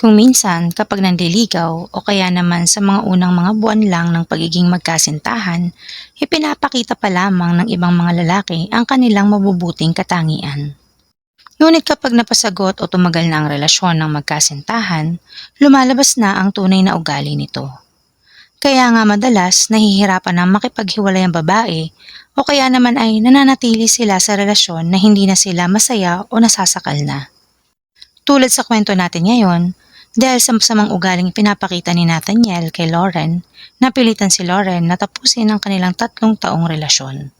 Kung minsan kapag nanliligaw o kaya naman sa mga unang mga buwan lang ng pagiging magkasintahan, ipinapakita pa lamang ng ibang mga lalaki ang kanilang mabubuting katangian. Ngunit kapag napasagot o tumagal na ang relasyon ng magkasintahan, lumalabas na ang tunay na ugali nito. Kaya nga madalas nahihirapan na makipaghiwalay ang babae o kaya naman ay nananatili sila sa relasyon na hindi na sila masaya o nasasakal na. Tulad sa kwento natin ngayon, dahil sa masamang ugaling pinapakita ni Nathaniel kay Lauren, napilitan si Lauren na tapusin ang kanilang tatlong taong relasyon.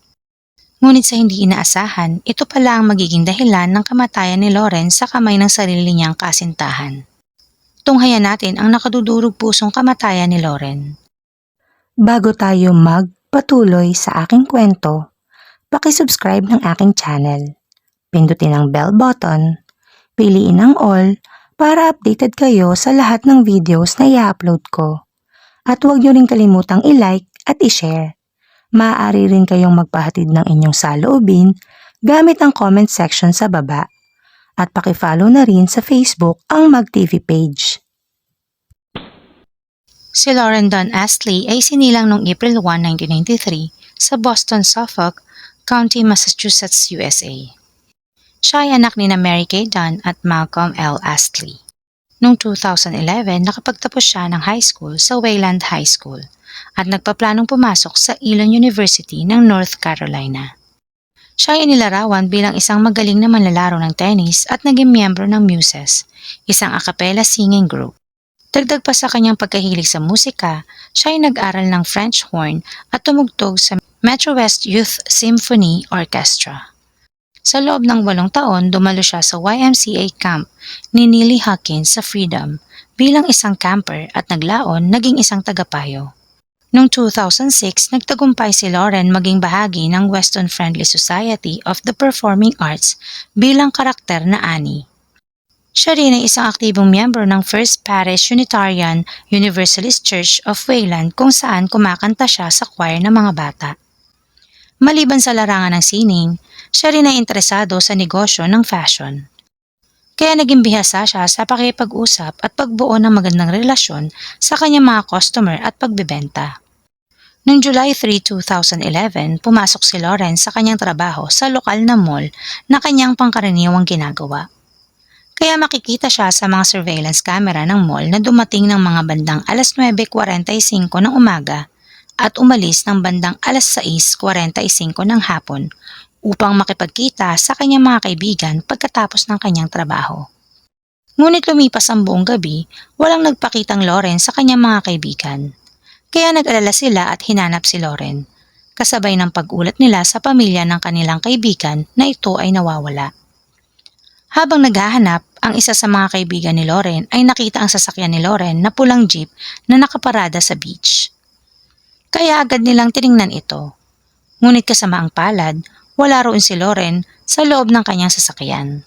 Ngunit sa hindi inaasahan, ito pala ang magiging dahilan ng kamatayan ni Lauren sa kamay ng sarili niyang kasintahan. Tunghayan natin ang nakadudurog pusong kamatayan ni Lauren. Bago tayo magpatuloy sa aking kwento, pakisubscribe ng aking channel. Pindutin ang bell button, piliin ang all para updated kayo sa lahat ng videos na i-upload ko. At huwag niyo rin kalimutang i-like at i-share. Maaari rin kayong magpahatid ng inyong saloobin gamit ang comment section sa baba. At pakifollow na rin sa Facebook ang MagTV page. Si Lauren Don Astley ay sinilang noong April 1, 1993 sa Boston, Suffolk, County, Massachusetts, USA. Siya ay anak ni na Mary Kay Dunn at Malcolm L. Astley. Noong 2011, nakapagtapos siya ng high school sa Wayland High School at nagpaplanong pumasok sa Elon University ng North Carolina. Siya ay inilarawan bilang isang magaling na manlalaro ng tennis at naging miyembro ng Muses, isang a cappella singing group. Dagdag pa sa kanyang pagkahilig sa musika, siya ay nag-aral ng French horn at tumugtog sa Metro West Youth Symphony Orchestra. Sa loob ng walong taon, dumalo siya sa YMCA camp ni Neely Hawkins sa Freedom bilang isang camper at naglaon naging isang tagapayo. Noong 2006, nagtagumpay si Lauren maging bahagi ng Weston Friendly Society of the Performing Arts bilang karakter na Annie. Siya rin ay isang aktibong miyembro ng First Parish Unitarian Universalist Church of Wayland kung saan kumakanta siya sa choir ng mga bata. Maliban sa larangan ng sining, siya rin ay interesado sa negosyo ng fashion. Kaya naging bihasa siya sa pakipag-usap at pagbuo ng magandang relasyon sa kanyang mga customer at pagbebenta. Noong July 3, 2011, pumasok si Lauren sa kanyang trabaho sa lokal na mall na kanyang pangkaraniwang ginagawa. Kaya makikita siya sa mga surveillance camera ng mall na dumating ng mga bandang alas 9.45 ng umaga at umalis ng bandang alas 6.45 ng hapon upang makipagkita sa kanyang mga kaibigan pagkatapos ng kanyang trabaho. Ngunit lumipas ang buong gabi, walang nagpakitang Lauren sa kanyang mga kaibigan. Kaya nag-alala sila at hinanap si Lauren, kasabay ng pag-ulat nila sa pamilya ng kanilang kaibigan na ito ay nawawala. Habang naghahanap, ang isa sa mga kaibigan ni Lauren ay nakita ang sasakyan ni Lauren na pulang jeep na nakaparada sa beach. Kaya agad nilang tiningnan ito. Ngunit kasama ang palad, wala roon si Lauren sa loob ng kanyang sasakyan.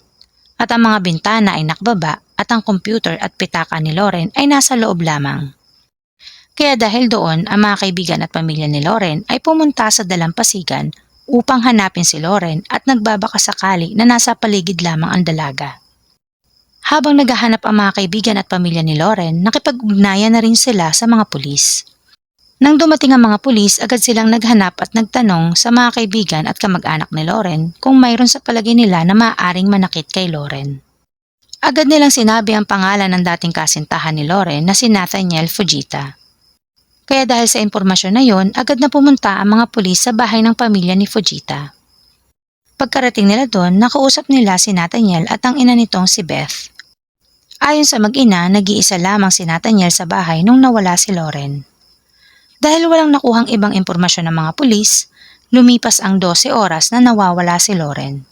At ang mga bintana ay nakbaba at ang computer at pitaka ni Lauren ay nasa loob lamang. Kaya dahil doon, ang mga kaibigan at pamilya ni Lauren ay pumunta sa dalampasigan upang hanapin si Lauren at nagbabaka sakali na nasa paligid lamang ang dalaga. Habang naghahanap ang mga kaibigan at pamilya ni Lauren, nakipag-ugnayan na rin sila sa mga pulis. Nang dumating ang mga pulis, agad silang naghanap at nagtanong sa mga kaibigan at kamag-anak ni Lauren kung mayroon sa palagay nila na maaaring manakit kay Lauren. Agad nilang sinabi ang pangalan ng dating kasintahan ni Lauren na si Nathaniel Fujita. Kaya dahil sa impormasyon na yon, agad na pumunta ang mga pulis sa bahay ng pamilya ni Fujita. Pagkarating nila doon, nakausap nila si Nathaniel at ang ina nitong si Beth. Ayon sa mag-ina, nag-iisa lamang si Nathaniel sa bahay nung nawala si Lauren. Dahil walang nakuhang ibang impormasyon ng mga pulis, lumipas ang 12 oras na nawawala si Lauren.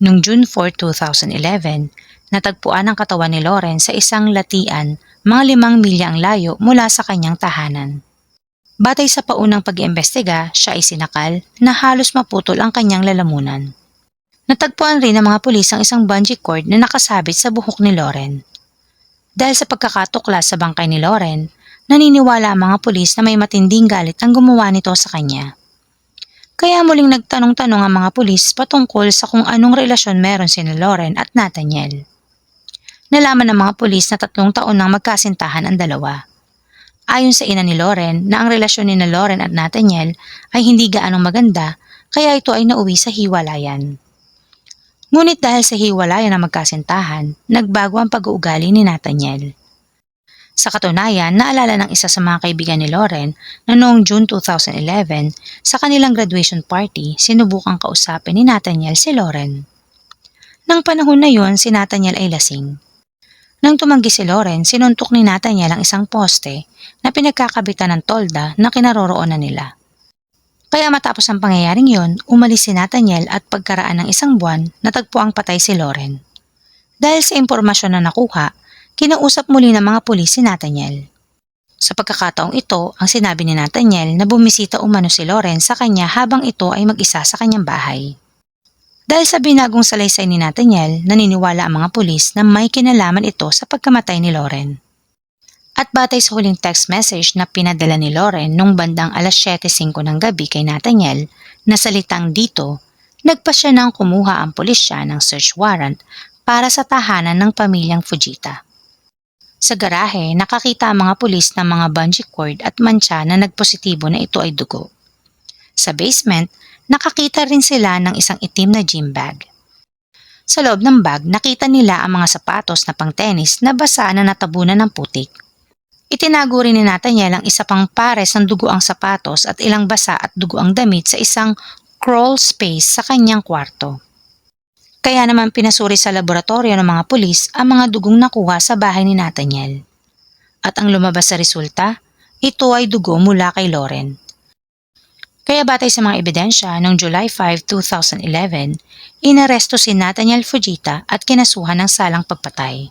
Noong June 4, 2011, natagpuan ang katawan ni Lauren sa isang latian mga limang milya ang layo mula sa kanyang tahanan. Batay sa paunang pag-iimbestiga, siya ay sinakal na halos maputol ang kanyang lalamunan. Natagpuan rin ng mga pulis ang isang bungee cord na nakasabit sa buhok ni Lauren. Dahil sa pagkakatuklas sa bangkay ni Lauren, naniniwala ang mga pulis na may matinding galit ang gumawa nito sa kanya. Kaya muling nagtanong-tanong ang mga pulis patungkol sa kung anong relasyon meron si Lauren at Nathaniel. nalaman ng mga pulis na tatlong taon nang magkasintahan ang dalawa. Ayon sa ina ni Lauren na ang relasyon ni na Lauren at Nathaniel ay hindi gaanong maganda kaya ito ay nauwi sa hiwalayan. Ngunit dahil sa hiwalayan na magkasintahan, nagbago ang pag-uugali ni Nathaniel. Sa katunayan, naalala ng isa sa mga kaibigan ni Lauren na noong June 2011, sa kanilang graduation party, sinubukang kausapin ni Nathaniel si Lauren. Nang panahon na yon, si Nathaniel ay lasing. Nang tumanggi si Lauren, sinuntok ni Nathaniel ang isang poste na pinagkakabitan ng tolda na kinaroroonan nila. Kaya matapos ang pangyayaring yon, umalis si Nathaniel at pagkaraan ng isang buwan, natagpo ang patay si Lauren. Dahil sa impormasyon na nakuha, kinausap muli ng mga pulis si Nathaniel. Sa pagkakataong ito, ang sinabi ni Nathaniel na bumisita umano si Lauren sa kanya habang ito ay mag-isa sa kanyang bahay. Dahil sa binagong salaysay ni Nathaniel, naniniwala ang mga pulis na may kinalaman ito sa pagkamatay ni Lauren. At batay sa huling text message na pinadala ni Lauren nung bandang alas 7.05 ng gabi kay Nathaniel na salitang dito, nagpa siya nang kumuha ang pulisya ng search warrant para sa tahanan ng pamilyang Fujita. Sa garahe, nakakita ang mga pulis ng mga bungee cord at mantsa na nagpositibo na ito ay dugo. Sa basement, nakakita rin sila ng isang itim na gym bag. Sa loob ng bag, nakita nila ang mga sapatos na pang-tennis na basa na natabunan ng putik. Itinago rin ni Nathaniel ang isa pang pares ng dugo ang sapatos at ilang basa at dugo ang damit sa isang crawl space sa kanyang kwarto. Kaya naman pinasuri sa laboratorio ng mga pulis ang mga dugong nakuha sa bahay ni Nathaniel. At ang lumabas sa resulta, ito ay dugo mula kay Lauren. Kaya batay sa mga ebidensya, noong July 5, 2011, inaresto si Nathaniel Fujita at kinasuhan ng salang pagpatay.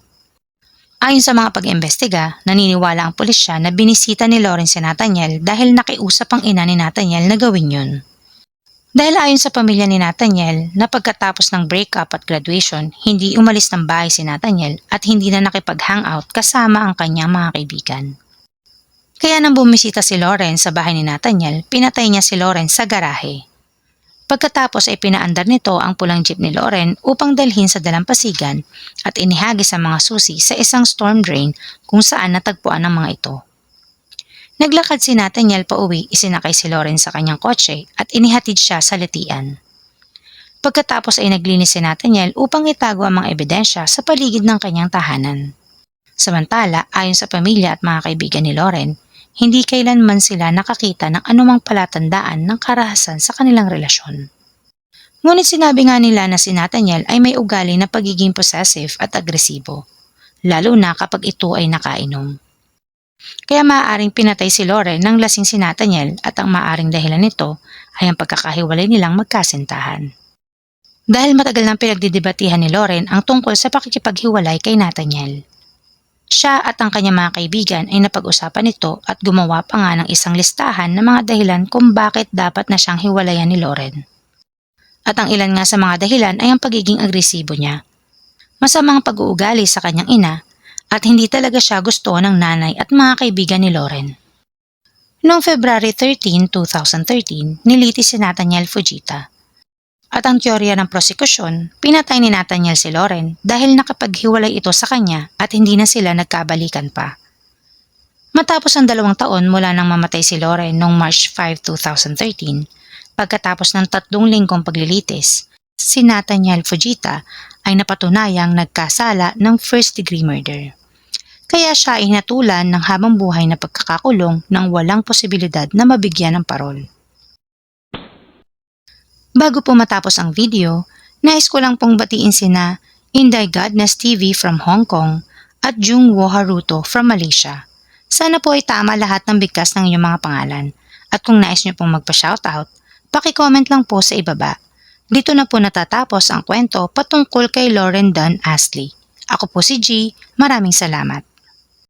Ayon sa mga pag-imbestiga, naniniwala ang pulisya na binisita ni Lauren si Nathaniel dahil nakiusap ang ina ni Nathaniel na gawin yun. Dahil ayon sa pamilya ni Nathaniel na pagkatapos ng breakup at graduation, hindi umalis ng bahay si Nathaniel at hindi na nakipag-hangout kasama ang kanyang mga kaibigan. Kaya nang bumisita si Lauren sa bahay ni Nathaniel, pinatay niya si Lauren sa garahe. Pagkatapos ay pinaandar nito ang pulang jeep ni Lauren upang dalhin sa dalampasigan at inihagis ang mga susi sa isang storm drain kung saan natagpuan ang mga ito. Naglakad si Nathaniel pa uwi, isinakay si Lauren sa kanyang kotse at inihatid siya sa litian. Pagkatapos ay naglinis si Nathaniel upang itago ang mga ebidensya sa paligid ng kanyang tahanan. Samantala, ayon sa pamilya at mga kaibigan ni Lauren, hindi kailanman sila nakakita ng anumang palatandaan ng karahasan sa kanilang relasyon. Ngunit sinabi nga nila na si Nathaniel ay may ugali na pagiging possessive at agresibo, lalo na kapag ito ay nakainom. Kaya maaaring pinatay si Lauren ng lasing si Nathaniel at ang maaaring dahilan nito ay ang pagkakahiwalay nilang magkasintahan. Dahil matagal nang pinagdidebatihan ni Lauren ang tungkol sa pakikipaghiwalay kay Nathaniel. Siya at ang kanyang mga kaibigan ay napag-usapan nito at gumawa pa nga ng isang listahan ng mga dahilan kung bakit dapat na siyang hiwalayan ni Lauren. At ang ilan nga sa mga dahilan ay ang pagiging agresibo niya. Masamang pag-uugali sa kanyang ina at hindi talaga siya gusto ng nanay at mga kaibigan ni Lauren. Noong February 13, 2013, niliti si Nathaniel Fujita at ang teorya ng prosekusyon, pinatay ni Nathaniel si Lauren dahil nakapaghiwalay ito sa kanya at hindi na sila nagkabalikan pa. Matapos ang dalawang taon mula nang mamatay si Lauren noong March 5, 2013, pagkatapos ng tatlong linggong paglilitis, si Nathaniel Fujita ay napatunayang nagkasala ng first degree murder. Kaya siya ay natulan ng habang buhay na pagkakakulong ng walang posibilidad na mabigyan ng parol. Bago po matapos ang video, nais ko lang pong batiin sina Inday Godness TV from Hong Kong at Jung Wo Haruto from Malaysia. Sana po ay tama lahat ng bigkas ng inyong mga pangalan. At kung nais nyo pong magpa-shoutout, paki-comment lang po sa ibaba. Dito na po natatapos ang kwento patungkol kay Lauren Dunn Astley. Ako po si G. Maraming salamat.